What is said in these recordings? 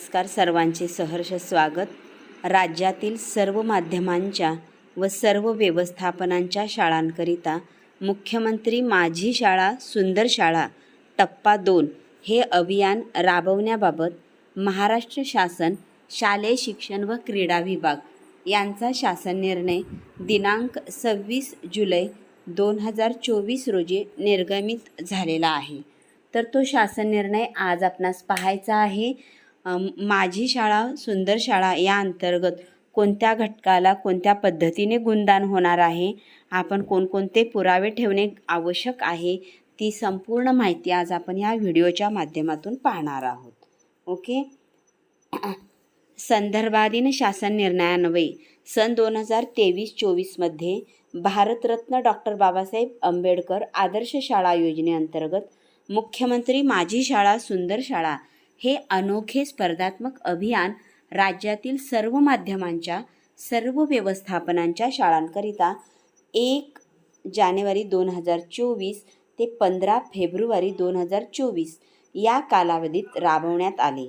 नमस्कार सर्वांचे सहर्ष स्वागत. राज्यातील सर्व माध्यमांच्या व सर्व व्यवस्थापनांच्या शाळांकरिता मुख्यमंत्री माझी शाळा सुंदर शाळा टप्पा दोन हे अभियान राबवण्याबाबत महाराष्ट्र शासन शालेय शिक्षण व क्रीडा विभाग यांचा शासन निर्णय दिनांक सव्वीस जुलै दोन हजार चोवीस रोजी निर्गमित झालेला आहे. तर तो शासन निर्णय आज आपणास पाहायचा आहे. माझी शाळा सुंदर शाळा या अंतर्गत कोणत्या घटकाला कोणत्या पद्धतीने गुणदान होणार आहे? आपण कोणकोणते पुरावे ठेवणे आवश्यक आहे? ती संपूर्ण माहिती आज आपण या व्हिडिओच्या माध्यमातून पाहणार आहोत. ओके? संदर्भाधीन शासन निर्णयान्वये सन दोन हजार तेवीस चोवीसमध्ये भारतरत्न डॉक्टर बाबासाहेब आंबेडकर आदर्श शाळा योजनेअंतर्गत मुख्यमंत्री माझी शाळा सुंदर शाळा हे अनोखे स्पर्धात्मक अभियान राज्यातील सर्व माध्यमांच्या सर्व व्यवस्थापनांच्या शाळांकरिता एक जानेवारी दोन हजार चोवीस ते पंधरा फेब्रुवारी दोन हजार चोवीस या कालावधीत राबवण्यात आले.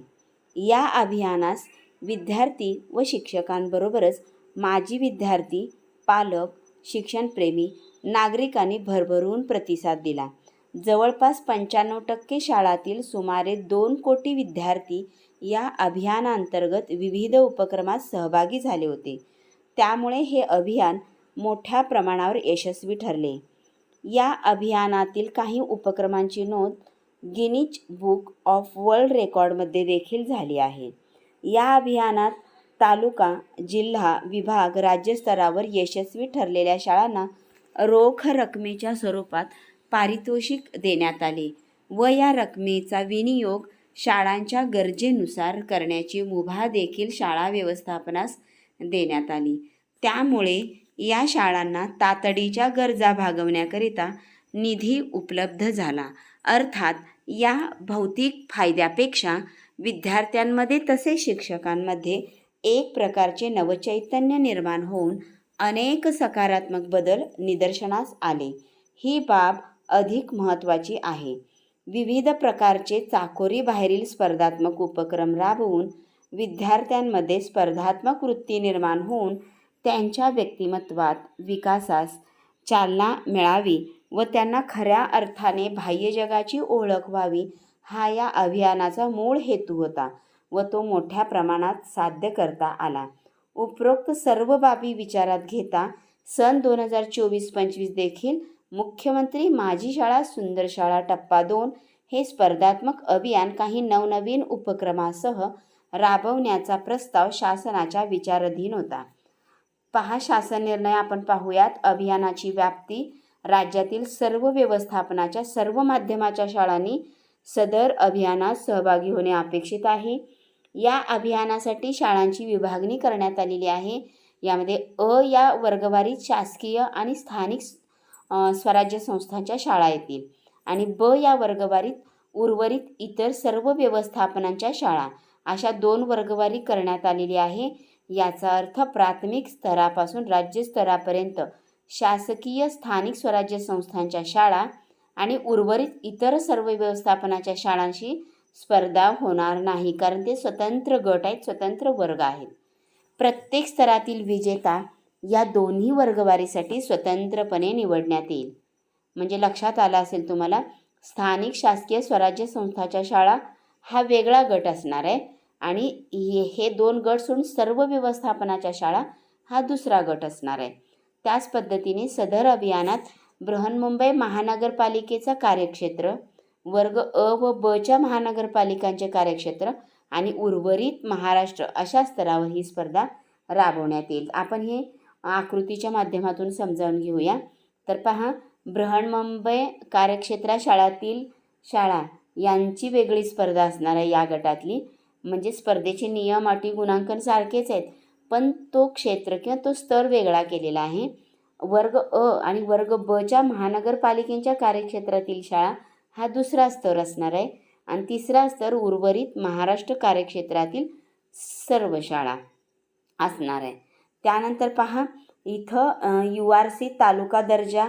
या अभियानास विद्यार्थी व शिक्षकांबरोबरच माजी विद्यार्थी पालक शिक्षणप्रेमी नागरिकांनी भरभरून प्रतिसाद दिला. जवळपास पंच्याण्णव टक्के शाळातील सुमारे दोन कोटी विद्यार्थी या अभियानांतर्गत विविध उपक्रमात सहभागी झाले होते. त्यामुळे हे अभियान मोठ्या प्रमाणावर यशस्वी ठरले. या अभियानातील काही उपक्रमांची नोंद गिनीच बुक ऑफ वर्ल्ड रेकॉर्डमध्ये देखील झाली आहे. या अभियानात तालुका जिल्हा विभाग राज्यस्तरावर यशस्वी ठरलेल्या शाळांना रोख रकमेच्या स्वरूपात पारितोषिक देण्यात आले व या रकमेचा विनियोग शाळांच्या गरजेनुसार करण्याची मुभा देखील शाळा व्यवस्थापनास देण्यात आली. त्यामुळे या शाळांना तातडीच्या गरजा भागवण्याकरिता निधी उपलब्ध झाला. अर्थात या भौतिक फायद्यापेक्षा विद्यार्थ्यांमध्ये तसेच शिक्षकांमध्ये एक प्रकारचे नवचैतन्य निर्माण होऊन अनेक सकारात्मक बदल निदर्शनास आले. ही बाब अधिक महत्त्वाची आहे. विविध प्रकारचे चाकोरी बाहेरील स्पर्धात्मक उपक्रम राबवून विद्यार्थ्यांमध्ये स्पर्धात्मक वृत्ती निर्माण होऊन त्यांच्या व्यक्तिमत्वात विकासास चालना मिळावी व त्यांना खऱ्या अर्थाने बाह्य जगाची ओळख व्हावी हा या अभियानाचा मूळ हेतू होता व तो मोठ्या प्रमाणात साध्य करता आला. उपरोक्त सर्व बाबी विचारात घेता सन दोन हजार चोवीस पंचवीस देखील मुख्यमंत्री माझी शाळा सुंदर शाळा टप्पा दोन हे स्पर्धात्मक अभियान काही नवनवीन उपक्रमासह राबवण्याचा प्रस्ताव शासनाच्या विचाराधीन होता. पहा शासन निर्णय आपण पाहूयात. अभियानाची व्याप्ती राज्यातील सर्व व्यवस्थापनाच्या सर्व माध्यमाच्या शाळांनी सदर अभियानात सहभागी होणे अपेक्षित आहे. या अभियानासाठी शाळांची विभागणी करण्यात आलेली आहे. यामध्ये अ या वर्गवारीत शासकीय आणि स्थानिक स्वराज्य संस्थांच्या शाळा येतील. आणि ब या वर्गवारीत उर्वरित इतर सर्व व्यवस्थापनांच्या शाळा अशा दोन वर्गवारी करण्यात आलेली आहे. याचा अर्थ प्राथमिक स्तरापासून राज्य स्तरापर्यंत शासकीय स्थानिक स्वराज्य संस्थांच्या शाळा आणि उर्वरित इतर सर्व व्यवस्थापनाच्या शाळांशी स्पर्धा होणार नाही कारण ते स्वतंत्र गट आहेत स्वतंत्र वर्ग आहेत. प्रत्येक स्तरातील विजेता या दोन्ही वर्गवारीसाठी स्वतंत्रपणे निवडण्यात येईल. म्हणजे लक्षात आलं असेल तुम्हाला स्थानिक शासकीय स्वराज्य संस्थाच्या शाळा हा वेगळा गट असणार आहे आणि हे हे दोन गट सोडून सर्व व्यवस्थापनाच्या शाळा हा दुसरा गट असणार आहे. त्याच पद्धतीने सदर अभियानात बृहन्मुंबई महानगरपालिकेचा कार्यक्षेत्र वर्ग अ व ब महानगरपालिकांचे कार्यक्षेत्र आणि उर्वरित महाराष्ट्र अशा स्तरावर ही स्पर्धा राबवण्यात येईल. आपण हे आकृतीच्या माध्यमातून समजावून घेऊया. तर पहा बृहन्मुंबई कार्यक्षेत्रा शाळातील शाळा यांची वेगळी स्पर्धा असणार आहे या गटातली. म्हणजे स्पर्धेचे नियम अटी गुणांकन सारखेच आहेत पण तो क्षेत्र किंवा तो स्तर वेगळा केलेला आहे. वर्ग अ आणि वर्ग बच्या महानगरपालिकेच्या कार्यक्षेत्रातील शाळा हा दुसरा स्तर असणार आहे. आणि तिसरा स्तर उर्वरित महाराष्ट्र कार्यक्षेत्रातील सर्व शाळा असणार आहे. त्यानंतर पहा इथं यू आर सी तालुका दर्जा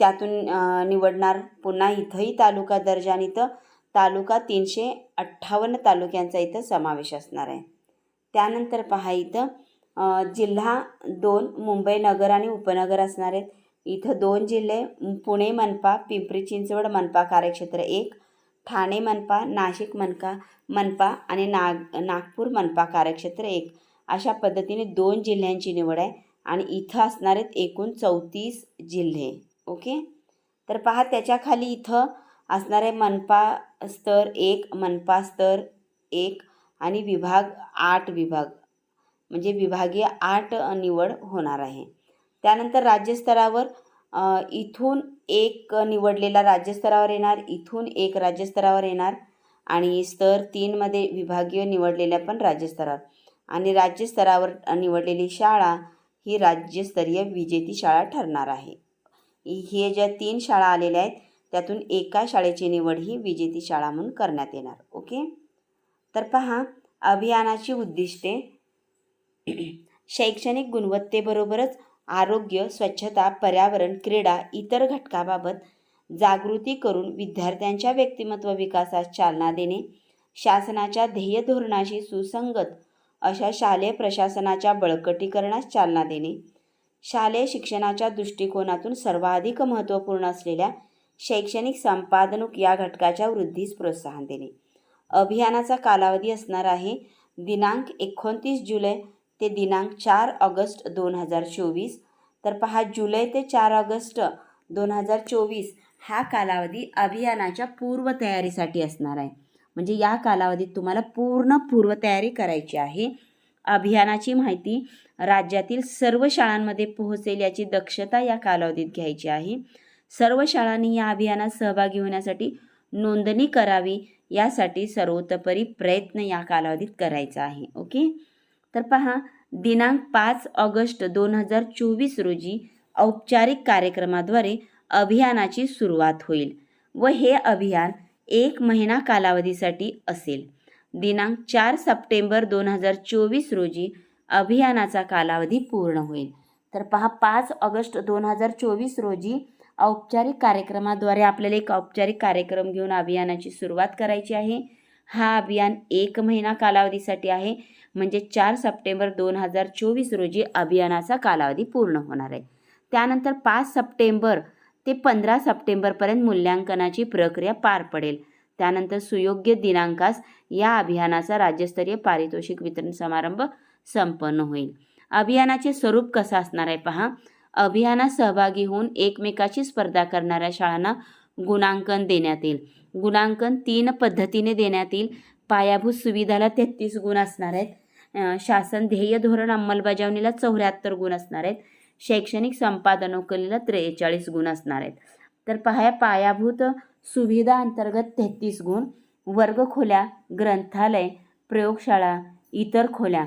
त्यातून निवडणार पुन्हा इथंही तालुका दर्जा आणि इथं तालुका तीनशे अठ्ठावन्न तालुक्यांचा इथं समावेश असणार आहे. त्यानंतर पहा इथं जिल्हा दोन मुंबई नगर आणि उपनगर असणार आहेत. इथं दोन जिल्हे पुणे मनपा पिंपरी चिंचवड मनपा कार्यक्षेत्र एक ठाणे मनपा नाशिक मनपा मनपा आणि नाग नागपूर मनपा कार्यक्षेत्र एक. अशा पद्धतीने दोन जिल्ह्यांची निवड आहे आणि इथं असणार आहेत एकूण चौतीस जिल्हे. ओके? तर पहा त्याच्याखाली इथं असणार आहे मनपा स्तर एक मनपा स्तर एक आणि विभाग आठ विभाग. म्हणजे विभागीय आठ निवड होणार आहे. त्यानंतर राज्यस्तरावर इथून एक निवडलेला राज्यस्तरावर येणार इथून एक राज्यस्तरावर येणार आणि स्तर तीनमध्ये विभागीय निवडलेल्या पण राज्यस्तरावर. आणि राज्यस्तरावर निवडलेली शाळा ही राज्यस्तरीय विजेती शाळा ठरणार आहे. हे ज्या तीन शाळा आलेल्या आहेत त्यातून एका शाळेची निवड ही विजेती शाळा म्हणून करण्यात येणार. ओके? तर पहा अभियानाची उद्दिष्टे. शैक्षणिक गुणवत्तेबरोबरच आरोग्य स्वच्छता पर्यावरण क्रीडा इतर घटकाबाबत जागृती करून विद्यार्थ्यांच्या व्यक्तिमत्व विकासास चालना देणे शासनाच्या ध्येय धोरणाशी सुसंगत अशा शालेय प्रशासनाच्या बळकटीकरणास चालना देणे. शालेय शिक्षणाच्या दृष्टिकोनातून सर्वाधिक महत्त्वपूर्ण असलेल्या शैक्षणिक संपादनूक या घटकाच्या वृद्धीस प्रोत्साहन देणे. अभियानाचा कालावधी असणार आहे दिनांक एकोणतीस जुलै ते दिनांक चार ऑगस्ट दोन हजार चोवीस. तर पहा जुलै ते चार ऑगस्ट दोन हजार चोवीस हा कालावधी अभियानाच्या पूर्वतयारीसाठी असणार आहे. म्हणजे या कालावधीत तुम्हाला पूर्ण पूर्वतयारी करायची आहे. अभियानाची माहिती राज्यातील सर्व शाळांमध्ये पोहोचेल याची दक्षता या कालावधीत घ्यायची आहे. सर्व शाळांनी या अभियानात सहभागी होण्यासाठी नोंदणी करावी यासाठी सर्वतोपरी प्रयत्न या कालावधीत करायचा आहे. ओके? तर पहा दिनांक पाच ऑगस्ट दोन हजार चोवीस रोजी औपचारिक कार्यक्रमाद्वारे अभियानाची सुरुवात होईल व हे अभियान एक महिना कालावधीसाठी असेल. दिनांक चार सप्टेंबर दोन हजार चोवीस रोजी अभियानाचा कालावधी पूर्ण होईल. तर पहा पाच ऑगस्ट दोन हजार चोवीस रोजी औपचारिक कार्यक्रमाद्वारे आपल्याला एक औपचारिक कार्यक्रम घेऊन अभियानाची सुरुवात करायची आहे. हा अभियान एक महिना कालावधीसाठी आहे. म्हणजे चार सप्टेंबर दोन हजार चोवीस रोजी अभियानाचा कालावधी पूर्ण होणार आहे. त्यानंतर पाच सप्टेंबर ते पंधरा सप्टेंबरपर्यंत मूल्यांकनाची प्रक्रिया पार पडेल. त्यानंतर सुयोग्य दिनांकास या अभियानाचा राज्यस्तरीय पारितोषिक वितरण समारंभ संपन्न होईल. अभियानाचे स्वरूप कसं असणार आहे पहा. अभियानात सहभागी होऊन एकमेकाची स्पर्धा करणाऱ्या शाळांना गुणांकन देण्यात येईल. गुणांकन तीन पद्धतीने देण्यात येईल. पायाभूत सुविधाला तेहतीस गुण असणार आहेत. शासन ध्येय धोरण अंमलबजावणीला चौऱ्याहत्तर गुण असणार आहेत. शैक्षणिक संपादनोकलीला त्रेचाळीस गुण असणार आहेत. तर पहा पायाभूत सुविधा अंतर्गत तेहतीस गुण वर्गखोल्या ग्रंथालय प्रयोगशाळा इतर खोल्या.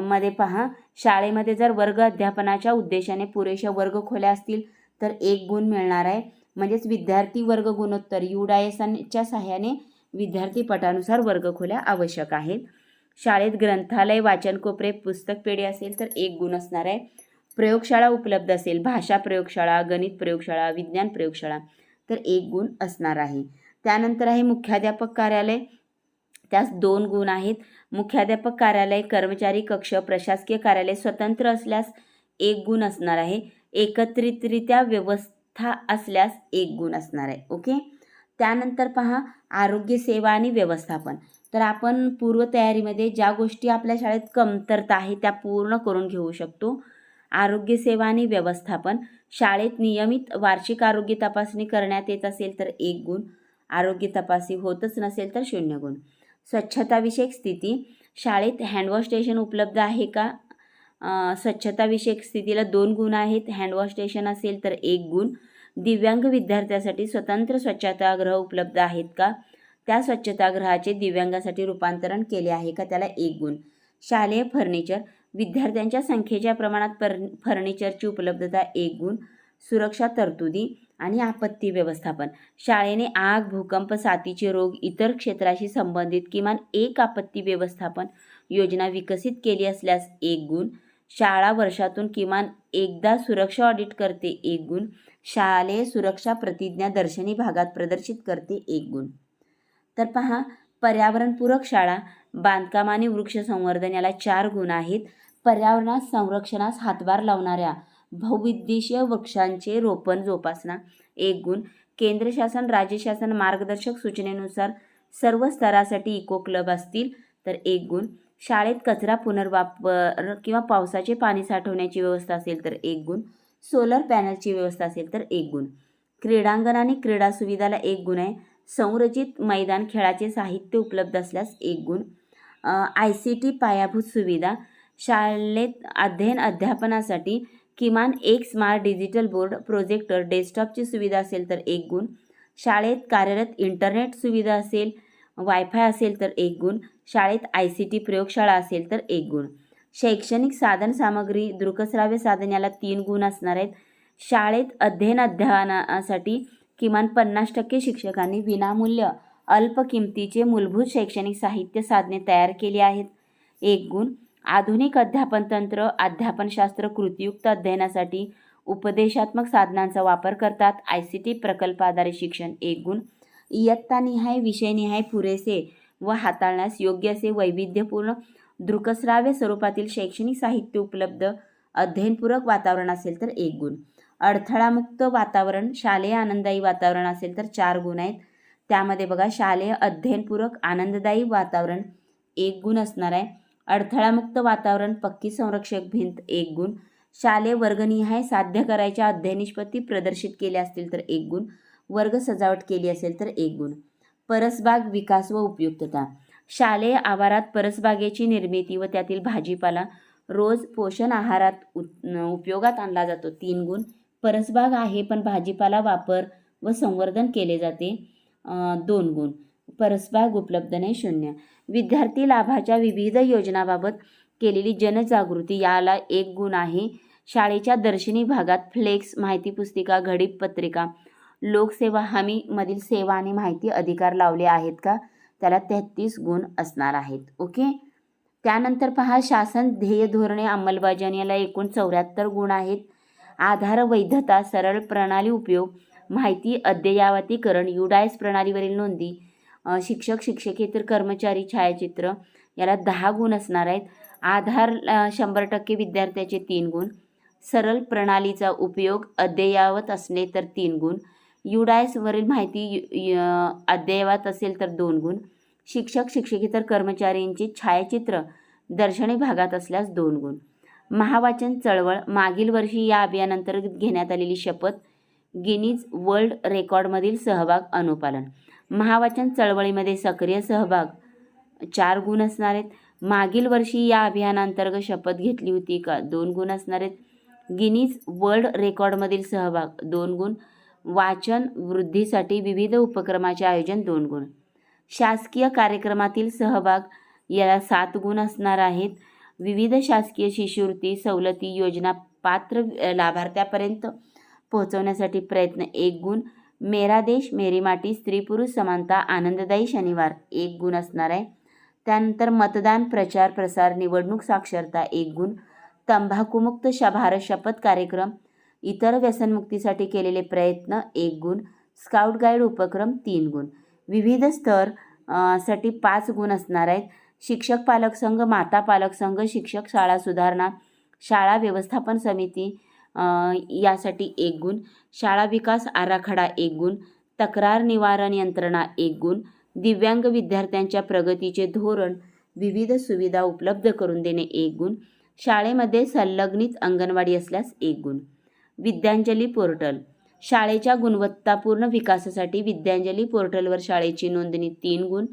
मध्ये पहा शाळेमध्ये जर वर्ग अध्यापनाच्या उद्देशाने पुरेशा वर्गखोल्या असतील तर एक गुण मिळणार आहे. म्हणजेच विद्यार्थी वर्ग गुणोत्तर युडायसांच्या सहाय्याने विद्यार्थी पटानुसार वर्गखोल्या आवश्यक आहेत. शाळेत ग्रंथालय वाचन कोपरे पुस्तक पेढी असेल तर एक गुण असणार आहे. प्रयोगशाळा उपलब्ध असेल भाषा प्रयोगशाळा गणित प्रयोगशाळा विज्ञान प्रयोगशाळा तर एक गुण असणार आहे. त्यानंतर आहे मुख्याध्यापक कार्यालय. त्यास दोन गुण आहेत. मुख्याध्यापक कार्यालय कर्मचारी कक्ष प्रशासकीय कार्यालय स्वतंत्र असल्यास एक गुण असणार आहे. एकत्रितरित्या व्यवस्था असल्यास एक गुण असणार आहे. ओके? त्यानंतर पहा आरोग्य सेवा आणि व्यवस्थापन. तर आपण पूर्वतयारीमध्ये ज्या गोष्टी आपल्या शाळेत कमतरता आहे त्या पूर्ण करून घेऊ शकतो. आरोग्यसेवा आणि व्यवस्थापन. शाळेत नियमित वार्षिक आरोग्य तपासणी करण्यात येत असेल तर एक गुण. आरोग्य तपासणी होतच नसेल तर शून्य गुण. स्वच्छताविषयक स्थिती. शाळेत हँडवॉश स्टेशन उपलब्ध आहे का? स्वच्छताविषयक स्थितीला दोन गुण आहेत. हँडवॉश स्टेशन असेल तर एक गुण. दिव्यांग विद्यार्थ्यासाठी स्वतंत्र स्वच्छतागृह उपलब्ध आहेत का? त्या स्वच्छतागृहाचे दिव्यांगासाठी रूपांतरण केले आहे का? त्याला एक गुण. शालेय फर्निचर. विद्यार्थ्यांच्या संख्येच्या प्रमाणात पर फर्निचरची उपलब्धता एक गुण सुरक्षा तरतुदी आणि आपत्ती व्यवस्थापन. शाळेने आग भूकंप साथीचे रोग इतर क्षेत्राशी संबंधित किमान एक आपत्ती व्यवस्थापन योजना विकसित केली असल्यास एक गुण शाळा वर्षातून किमान एकदा सुरक्षा ऑडिट करते एक गुण शालेय सुरक्षा प्रतिज्ञा दर्शनी भागात प्रदर्शित करते एक गुण तर पहा पर्यावरणपूरक शाळा बांधकाम आणि वृक्ष संवर्धन याला चार गुण आहेत. पर्यावरणास संरक्षणास हातभार लावणाऱ्या बहुविद्देशीय वृक्षांचे रोपण जोपासना. एक गुण केंद्र शासन राज्य शासन मार्गदर्शक सूचनेनुसार सर्व स्तरासाठी इको क्लब असतील. तर एक गुण शाळेत कचरा पुनर्वापर किंवा पावसाचे पाणी साठवण्याची व्यवस्था असेल तर एक गुण. सोलर पॅनलची व्यवस्था असेल तर एक गुण. क्रीडांगण आणि क्रीडा सुविधाला एक गुण आहे. संरचित मैदान खेळाचे साहित्य उपलब्ध असल्यास एक गुण. आय सी टी पायाभूत सुविधा. शाळेत अध्ययन अध्यापनासाठी किमान एक स्मार्ट डिजिटल बोर्ड प्रोजेक्टर डेस्कटॉपची सुविधा असेल तर एक गुण. शाळेत कार्यरत इंटरनेट सुविधा असेल वायफाय असेल तर एक गुण. शाळेत आय सी टी प्रयोगशाळा असेल तर एक गुण. शैक्षणिक साधन सामग्री दृकश्राव्य साधन याला तीन गुण असणार आहेत. शाळेत अध्ययन अध्ययनासाठी किमान पन्नास टक्के शिक्षकांनी विनामूल्य अल्प किमतीचे मूलभूत शैक्षणिक साहित्य साधने तयार केली आहेत. एक गुण. आधुनिक अध्यापन तंत्र अध्यापनशास्त्र कृतियुक्त अध्ययनासाठी उपदेशात्मक साधनांचा वापर करतात. आय सी टी प्रकल्पाधारे शिक्षण एक गुण. इयत्तानिहाय विषयनिहाय पुरेसे व हाताळण्यास योग्य असे वैविध्यपूर्ण दृकश्राव्य स्वरूपातील शैक्षणिक साहित्य उपलब्ध अध्ययनपूरक वातावरण असेल तर एक गुण. अडथळामुक्त वातावरण शालेय आनंददायी वातावरण असेल तर चार गुण आहेत. त्यामध्ये बघा शालेय अध्ययनपूरक आनंददायी वातावरण एक गुण असणार आहे. अडथळामुक्त वातावरण पक्की संरक्षक भिंत एक गुण शालेय वर्गनिहाय साध्य करायच्या अध्ययनिष्पत्ती प्रदर्शित केल्या असतील तर एक गुण वर्ग सजावट केली असेल तर एक गुण. परसबाग विकास व उपयुक्तता. शालेय आवारात परसबागेची निर्मिती व त्यातील भाजीपाला रोज पोषण आहारात उपयोगात आणला जातो. तीन गुण. परसबाग आहे पण भाजीपाला वापर व संवर्धन केले जाते. दोन गुण. परसबाग उपलब्ध नाही शून्य. विद्यार्थी लाभाच्या विविध योजनाबाबत केलेली जनजागृती याला एक गुण आहे. शाळेच्या दर्शनी भागात फ्लेक्स माहिती पुस्तिका घडीप पत्रिका लोकसेवा हमीमधील सेवा आणि माहिती अधिकार लावले आहेत का? त्याला तेहतीस गुण असणार आहेत. ओके? त्यानंतर पहा शासन ध्येय धोरणे अंमलबजावणी याला एकूण चौऱ्याहत्तर गुण आहेत. आधार वैधता सरळ प्रणाली उपयोग माहिती अद्ययावतीकरण युडायस प्रणालीवरील नोंदी शिक्षक शिक्षकेतर कर्मचारी छायाचित्र याला दहा गुण असणार आहेत. आधार शंभर टक्के विद्यार्थ्याचे तीन गुण. सरळ प्रणालीचा उपयोग अद्ययावत असणे तर तीन गुण. युडायसवरील माहिती यु- य- अद्ययावत असेल तर दोन गुण. शिक्षक शिक्षकेतर कर्मचाऱ्यांचे छायाचित्र दर्शनी भागात असल्यास दोन गुण. महावाचन चळवळ. मागील वर्षी या अभियानांतर्गत घेण्यात आलेली शपथ. गिनीज वर्ल्ड रेकॉर्डमधील सहभाग अनुपालन. महावाचन चळवळीमध्ये सक्रिय सहभाग. चार गुण असणार आहेत. मागील वर्षी या अभियानांतर्गत शपथ घेतली होती का? दोन गुण असणार आहेत. गिनीज वर्ल्ड रेकॉर्डमधील सहभाग दोन गुण. वाचन वृद्धीसाठी विविध उपक्रमाचे आयोजन दोन गुण. शासकीय कार्यक्रमातील सहभाग याला सात गुण असणार आहेत. विविध शासकीय शिष्यवृत्ती सवलती योजना पात्र लाभार्थ्यापर्यंत पोहोचवण्यासाठी प्रयत्न एक गुण. मेरा देश मेरी माटी स्त्री पुरुष समानता आनंददायी शनिवार एक गुण असणार आहे. त्यानंतर मतदान प्रचार प्रसार निवडणूक साक्षरता एक गुण. तंबाखूमुक्त श भारत शपथ कार्यक्रम. इतर व्यसनमुक्तीसाठी केलेले प्रयत्न एक गुण. स्काउट गाईड उपक्रम तीन गुण. विविध स्तरसाठी पाच गुण असणार आहेत. शिक्षक पालक संघ माता पालक संघ शिक्षक शाळा सुधारणा शाळा व्यवस्थापन समिती यासाठी एक गुण. शाळा विकास आराखडा एक गुण. तक्रार निवारण यंत्रणा एक गुण. दिव्यांग विद्यार्थ्यांच्या प्रगतीचे धोरण विविध सुविधा उपलब्ध करून देणे एक गुण. शाळेमध्ये संलग्नित अंगणवाडी असल्यास एक गुण. विद्यांजली पोर्टल. शाळेच्या गुणवत्तापूर्ण विकासासाठी विद्यांजली पोर्टलवर शाळेची नोंदणी तीन गुण.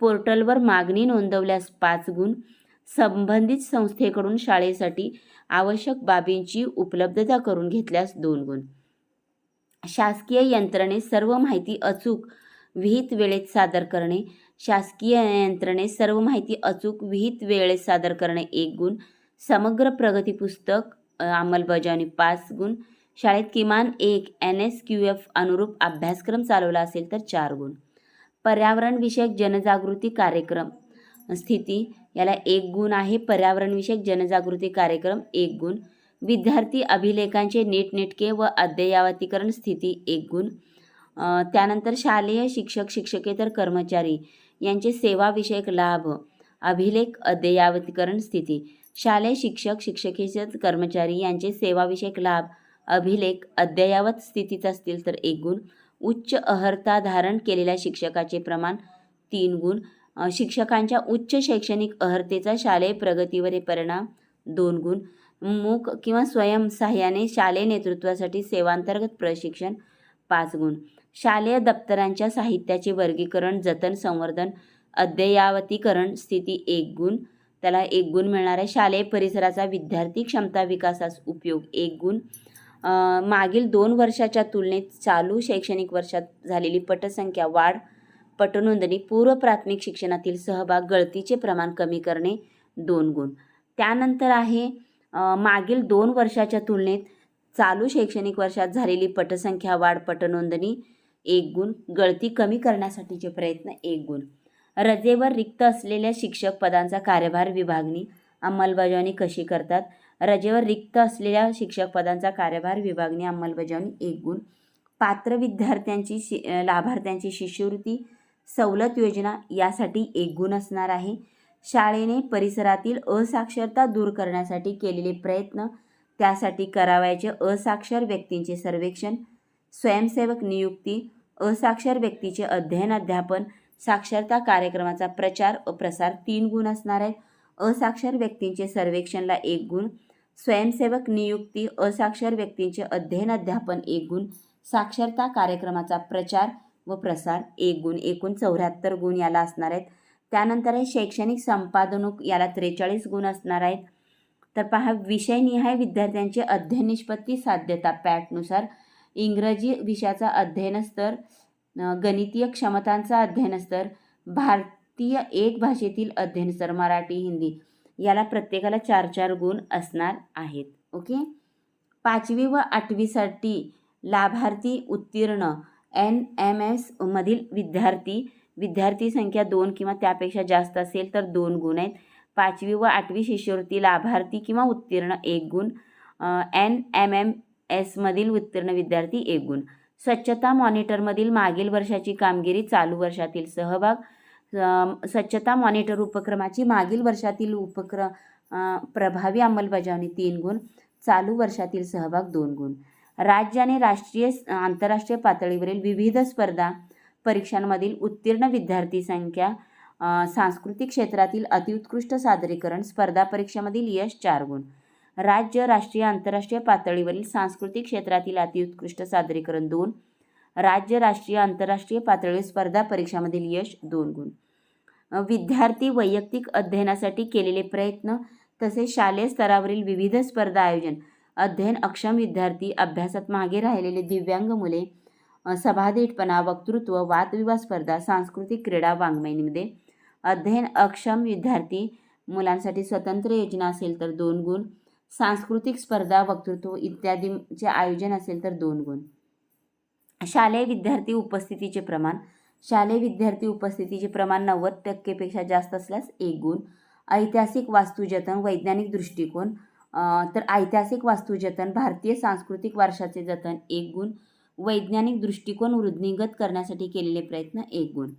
पोर्टलवर मागणी नोंदवल्यास पाच गुण. संबंधित संस्थेकडून शाळेसाठी आवश्यक बाबींची उपलब्धता करून घेतल्यास दोन गुण. शासकीय यंत्रणे सर्व माहिती अचूक विहित वेळेत सादर करणे. शासकीय यंत्रणे सर्व माहिती अचूक विहित वेळेत सादर करणे एक गुण. समग्र प्रगती पुस्तक अंमलबजावणी पाच गुण. शाळेत किमान एक एन एस क्यू एफ अनुरूप अभ्यासक्रम चालवला असेल तर चार गुण. पर्यावरणविषयक जनजागृती कार्यक्रम स्थिती. याला एक गुण आहे. पर्यावरणविषयक जनजागृती कार्यक्रम एक गुण. विद्यार्थी अभिलेखांचे नीटनेटके व अद्ययावतीकरण स्थिती एक गुण. त्यानंतर शालेय शिक्षक शिक्षकेतर कर्मचारी यांचे सेवाविषयक लाभ. अभिलेख अद्ययावतीकरण स्थिती. शालेय शिक्षक शिक्षकेतर कर्मचारी यांचे सेवाविषयक लाभ. अभिलेख अद्ययावत स्थितीत असतील तर एक गुण. उच्च अहर्ता धारण केलेल्या शिक्षकाचे प्रमाण तीन गुण. शिक्षकांच्या उच्च शैक्षणिक अहर्तेचा शालेय प्रगतीवर परिणाम दोन गुण मूक किंवा स्वयंसहाय्याने शालेय नेतृत्वासाठी सेवांतर्गत प्रशिक्षण पाच गुण. शालेय दप्तरांच्या साहित्याचे वर्गीकरण जतन संवर्धन अद्ययावतीकरण स्थिती एक गुण. त्याला एक गुण मिळणार आहे शालेय परिसराचा विद्यार्थी क्षमता विकासास उपयोग एक गुण. मागील दोन वर्षाच्या तुलनेत चालू शैक्षणिक वर्षात झालेली पटसंख्या वाढ पटनोंदणी पूर्व प्राथमिक शिक्षणातील सहभाग गळतीचे प्रमाण कमी करणे दोन गुण. त्यानंतर आहे मागील दोन वर्षाच्या तुलनेत चालू शैक्षणिक वर्षात झालेली पटसंख्या वाढ पटनोंदणी एक गुण गळती कमी करण्यासाठीचे प्रयत्न एक गुण. रजेवर रिक्त असलेल्या शिक्षक पदांचा कार्यभार विभागणी अंमलबजावणी कशी करतात? रजेवर रिक्त असलेल्या शिक्षक पदांचा कार्यभार विभागणी अंमलबजावणी एक गुण. पात्र विद्यार्थ्यांची शि लाभार्थ्यांची शिष्यवृत्ती सवलत योजना यासाठी एक गुण असणार आहे. शाळेने परिसरातील असाक्षरता दूर करण्यासाठी केलेले प्रयत्न त्यासाठी करावयाचे असाक्षर व्यक्तींचे सर्वेक्षण स्वयंसेवक नियुक्ती असाक्षर व्यक्तीचे अध्ययन अध्यापन साक्षरता कार्यक्रमाचा प्रचार व प्रसार तीन गुण असणार आहेत. असाक्षर व्यक्तींचे सर्वेक्षणला एक गुण स्वयंसेवक नियुक्ती असाक्षर व्यक्तींचे अध्ययन अध्यापन एक गुण साक्षरता कार्यक्रमाचा प्रचार व प्रसार एक गुण एकूण चौऱ्याहत्तर गुण याला असणार आहेत. त्यानंतर आहे शैक्षणिक संपादनूक याला त्रेचाळीस गुण असणार आहेत. तर पहा विषयनिहाय विद्यार्थ्यांचे अध्ययन निष्पत्ती साध्यता पॅटनुसार इंग्रजी विषयाचा अध्ययन स्तर गणितीय क्षमतांचा अध्ययन स्तर भारतीय एक भाषेतील अध्ययन स्तर मराठी हिंदी याला प्रत्येकाला चार चार गुण असणार आहेत. ओके? पाचवी व आठवीसाठी लाभार्थी उत्तीर्ण एन एम एसमधील विद्यार्थी विद्यार्थी संख्या दोन किंवा त्यापेक्षा जास्त असेल तर दोन गुण आहेत. पाचवी व आठवी शिष्यवृत्ती लाभार्थी किंवा उत्तीर्ण एक गुण. एन एम एम एसमधील उत्तीर्ण विद्यार्थी एक गुण. स्वच्छता मॉनिटरमधील मागील वर्षाची कामगिरी चालू वर्षातील सहभाग. स्वच्छता मॉनिटर उपक्रमाची मागील वर्षातील उपक्रम प्रभावी अंमलबजावणी तीन गुण. चालू वर्षातील सहभाग दोन गुण. राज्य आणि राष्ट्रीय आंतरराष्ट्रीय पातळीवरील विविध स्पर्धा परीक्षांमधील उत्तीर्ण विद्यार्थी संख्या सांस्कृतिक क्षेत्रातील अतिउत्कृष्ट सादरीकरण स्पर्धा परीक्षेमधील यश चार गुण. राज्य राष्ट्रीय आंतरराष्ट्रीय पातळीवरील सांस्कृतिक क्षेत्रातील अतिउत्कृष्ट सादरीकरण दोन. राज्य राष्ट्रीय आंतरराष्ट्रीय पातळीवर स्पर्धा परीक्षामधील यश दोन गुण. विद्यार्थी वैयक्तिक अध्ययनासाठी केलेले प्रयत्न तसेच शालेय स्तरावरील विविध स्पर्धा आयोजन. अध्ययन अक्षम विद्यार्थी अभ्यासात मागे राहिलेले दिव्यांग मुले अ, वक्तृत्व वादविवाद स्पर्धा सांस्कृतिक क्रीडा वाङ्मयीमध्ये अध्ययन अक्षम विद्यार्थी मुलांसाठी स्वतंत्र योजना असेल तर दोन गुण. सांस्कृतिक स्पर्धा वक्तृत्व इत्यादीचे आयोजन असेल तर दोन गुण. शालेय विद्यार्थी उपस्थितीचे प्रमाण. शालेय विद्यार्थी उपस्थितीचे प्रमाण नव्वद टक्केपेक्षा जास्त असल्यास एक गुण. ऐतिहासिक वास्तुजतन वैज्ञानिक दृष्टिकोन. तर ऐतिहासिक वास्तुजतन भारतीय सांस्कृतिक वारशाचे जतन एक गुण. वैज्ञानिक दृष्टिकोन वृद्धिंगत करण्यासाठी केलेले प्रयत्न एक गुण.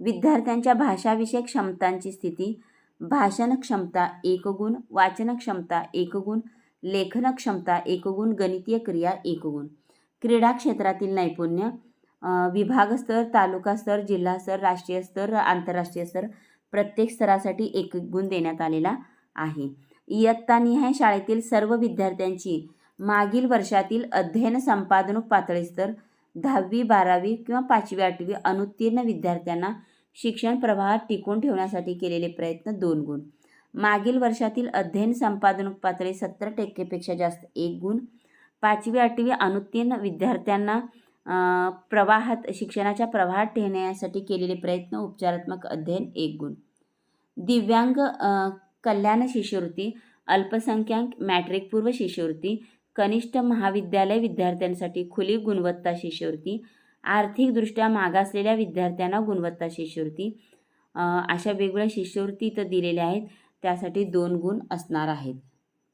विद्यार्थ्यांच्या भाषाविषयक क्षमतांची स्थिती. भाषण क्षमता एक गुण. वाचन क्षमता एक गुण. लेखन क्षमता एक गुण. गणितीय क्रिया एक गुण. क्रीडा क्षेत्रातील नैपुण्य. विभागस्तर तालुकास्तर जिल्हास्तर तालुका स्तर जिल्हा स्तर राष्ट्रीय स्तर आंतरराष्ट्रीय स्तर प्रत्येक स्तरासाठी एक गुण देण्यात आलेला आहे. इयत्तानिहाय शाळेतील सर्व विद्यार्थ्यांची. मागील वर्षातील अध्ययन संपादनूक पातळी स्तर दहावी बारावी किंवा पाचवी आठवी अनुत्तीर्ण विद्यार्थ्यांना शिक्षण प्रवाहात टिकून ठेवण्यासाठी केलेले प्रयत्न दोन गुण. मागील वर्षातील अध्ययन संपादनूक पातळी सत्तर टक्केपेक्षा जास्त एक गुण. पाचवी आठवी अनुत्तीर्ण विद्यार्थ्यांना प्रवाहात शिक्षणाच्या प्रवाहात ठेवण्यासाठी केलेले प्रयत्न उपचारात्मक अध्ययन एक गुण. दिव्यांग कल्याण शिष्यवृत्ती अल्पसंख्याक मॅट्रिकपूर्व शिष्यवृत्ती कनिष्ठ महाविद्यालय विद्यार्थ्यांसाठी खुली गुणवत्ता शिष्यवृत्ती आर्थिकदृष्ट्या मागासलेल्या विद्यार्थ्यांना गुणवत्ता शिष्यवृत्ती. अशा वेगवेगळ्या शिष्यवृत्ती इथं दिलेल्या आहेत. त्यासाठी दोन गुण असणार आहेत.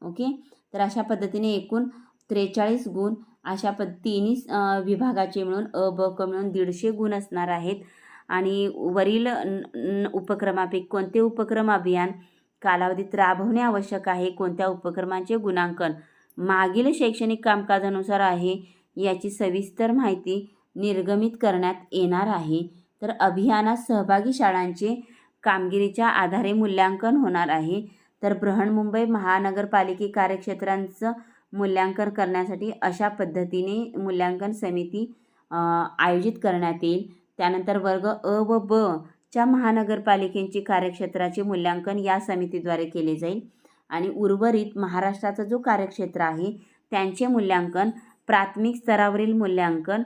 ओके? तर अशा पद्धतीने एकूण त्रेचाळीस गुण अशा पद्ध तिन्ही विभागाचे मिळून अ ब क मिळून दीडशे गुण असणार आहेत. आणि वरील न- उपक्रमापैकी कोणते उपक्रम अभियान कालावधीत राबवणे आवश्यक आहे. कोणत्या उपक्रमांचे गुणांकन मागील शैक्षणिक कामकाजानुसार आहे याची सविस्तर माहिती निर्गमित करण्यात येणार आहे. तर अभियानात सहभागी शाळांचे कामगिरीच्या आधारे मूल्यांकन होणार आहे. तर बृहन्मुंबई महानगरपालिके कार्यक्षेत्रांचं मूल्यांकन करण्यासाठी अशा पद्धतीने मूल्यांकन समिती आयोजित करण्यात येईल. त्यानंतर वर्ग अ व ब च्या महानगरपालिकेची कार्यक्षेत्राचे मूल्यांकन या समितीद्वारे केले जाईल. आणि उर्वरित महाराष्ट्राचा जो कार्यक्षेत्र आहे त्यांचे मूल्यांकन प्राथमिक स्तरावरील मूल्यांकन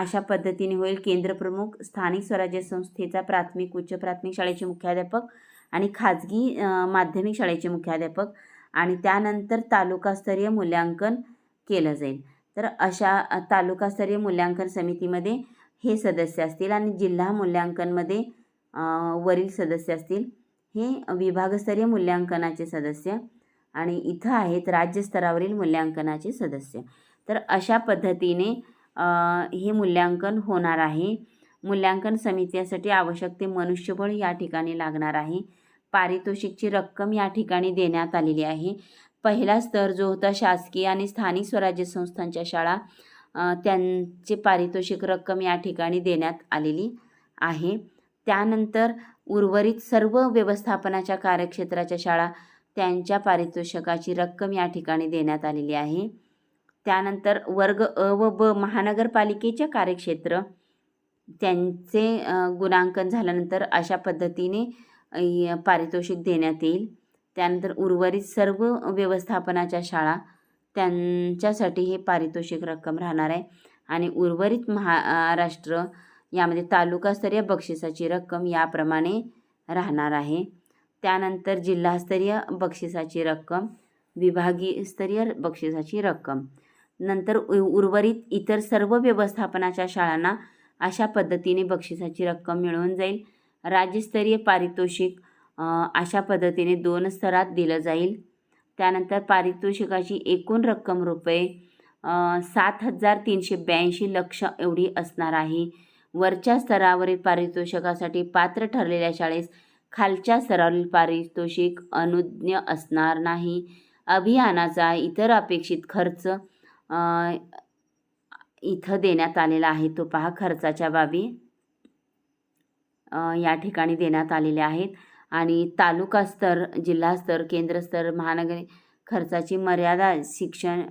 अशा पद्धतीने होईल. केंद्रप्रमुख स्थानिक स्वराज्य संस्थेचा प्राथमिक उच्च प्राथमिक शाळेचे मुख्याध्यापक आणि खाजगी माध्यमिक शाळेचे मुख्याध्यापक. आणि त्यानंतर तालुकास्तरीय मूल्यांकन केलं जाईल. तर अशा तालुकास्तरीय मूल्यांकन समितीमध्ये हे सदस्य असतील आणि जिल्हा मूल्यांकनमध्ये वरील सदस्य असतील हे विभागस्तरीय मूल्यांकनाचे सदस्य आणि इथं आहेत राज्यस्तरावरील मूल्यांकनाचे सदस्य. तर अशा पद्धतीने हे मूल्यांकन होणार आहे. मूल्यांकन समितीसाठी आवश्यक ते मनुष्यबळ या ठिकाणी लागणार आहे. पारितोषिकची रक्कम या ठिकाणी देण्यात आलेली आहे. पहिला स्तर जो होता शासकीय आणि स्थानिक स्वराज्य संस्थांच्या शाळा त्यांचे पारितोषिक रक्कम या ठिकाणी देण्यात आलेली आहे. त्यानंतर उर्वरित सर्व व्यवस्थापनाच्या कार्यक्षेत्राच्या शाळा त्यांच्या पारितोषिकाची रक्कम या ठिकाणी देण्यात आलेली आहे. त्यानंतर वर्ग अ व ब महानगरपालिकेचे कार्यक्षेत्र त्यांचे गुणांकन झाल्यानंतर अशा पद्धतीने पारितोषिक देण्यात येईल. त्यानंतर उर्वरित सर्व व्यवस्थापनाच्या शाळा त्यांच्यासाठी हे पारितोषिक रक्कम राहणार आहे. आणि उर्वरित महाराष्ट्र यामध्ये तालुकास्तरीय बक्षिसाची रक्कम याप्रमाणे राहणार आहे. त्यानंतर जिल्हास्तरीय बक्षिसाची रक्कम विभागीयस्तरीय बक्षिसाची रक्कम. नंतर उ- उर्वरित इतर सर्व व्यवस्थापनाच्या शाळांना अशा पद्धतीने बक्षिसाची रक्कम मिळून जाईल. राज्यस्तरीय पारितोषिक अशा पद्धतीने दोन स्तरात दिलं जाईल. त्यानंतर पारितोषिकाची एकूण रक्कम रुपये सात हजार तीनशे ब्याऐंशी लक्ष एवढी असणार आहे. वरच्या स्तरावरील पारितोषिकासाठी पात्र ठरलेल्या शाळेस खालच्या स्तरावरील पारितोषिक अनुज्ञ असणार नाही. अभियानाचा इतर अपेक्षित खर्च इथं देण्यात आलेला आहे. तो पहा खर्चाच्या बाबी या ठिकाणी देण्यात आलेल्या आहेत. आणि तालुका स्तर केंद्रस्तर महानगरी खर्चाची मर्यादा शिक्षण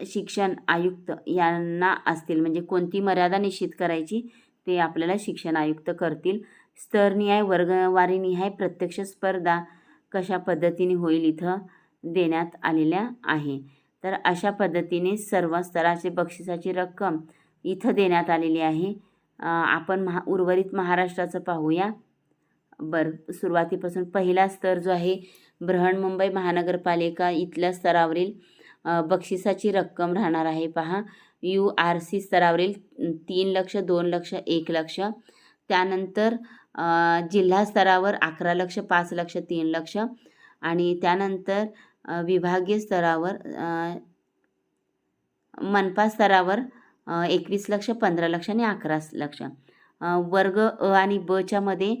शिक्षण आयुक्त यांना असतील. म्हणजे कोणती मर्यादा निश्चित करायची ते आपल्याला शिक्षण आयुक्त करतील. स्तरनिहाय वर्गवारीनिहाय प्रत्यक्ष स्पर्धा कशा पद्धतीने होईल इथं देण्यात आलेल्या आहे. तर अशा पद्धतीने सर्व स्तराचे बक्षिसाची रक्कम इथं देण्यात आलेली आहे. आपण महा उर्वरित महाराष्ट्राचं पाहूया. बरं सुरुवातीपासून पहिला स्तर जो आहे बृहन्मुंबई महानगरपालिका इथल्या स्तरावरील बक्षिसाची रक्कम राहणार आहे पहा. यू आर सी स्तरावरील तीन लक्ष दोन लक्ष एक लक्ष. त्यानंतर जिल्हा स्तरावर अकरा लक्ष पाच लक्ष तीन लक्ष. आणि त्यानंतर विभागीय स्तरावर मनपा स्तरावर एकवीस लक्ष पंधरा लक्ष आणि अकरा लक्ष. वर्ग अ आणि बच्या मध्ये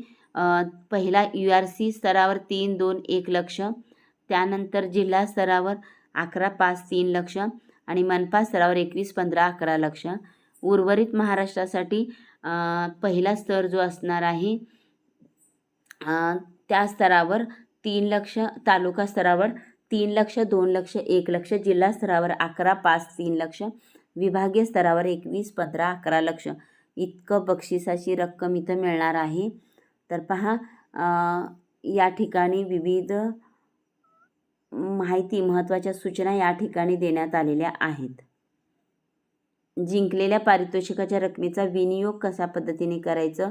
पहिला यू आर सी स्तरावर तीन दोन एक लक्ष. त्यानंतर जिल्हा स्तरावर अकरा पाच तीन लक्ष आणि मनपा स्तरावर एकवीस पंधरा अकरा लक्ष. उर्वरित महाराष्ट्रासाठी पहिला स्तर जो असणार आहे त्या स्तरावर तीन लक्ष तालुका स्तरावर तीन लक्ष दोन लक्ष एक लक्ष जिल्हा स्तरावर अकरा पाच तीन लक्ष विभागीय स्तरावर एकवीस पंधरा अकरा लक्ष. इतकं बक्षिसाची रक्कम इथं मिळणार आहे. तर पहा या ठिकाणी विविध माहिती महत्त्वाच्या सूचना या ठिकाणी देण्यात आलेल्या आहेत. जिंकलेल्या पारितोषिकाच्या रकमेचा विनियोग कशा पद्धतीने करायचं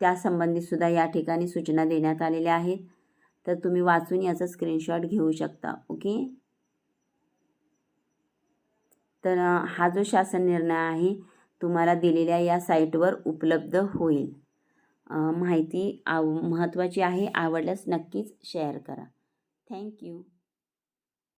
त्यासंबंधी सुद्धा या ठिकाणी सूचना देण्यात आलेल्या आहेत. तर तुम्ही वाचून याचा स्क्रीनशॉट घेऊ शकता. ओके तर हा जो शासन निर्णय आहे तुम्हाला दिलेल्या या साईटवर उपलब्ध होईल. माहिती आव महत्त्वाची आहे आवडल्यास नक्कीच शेअर करा. थँक्यू.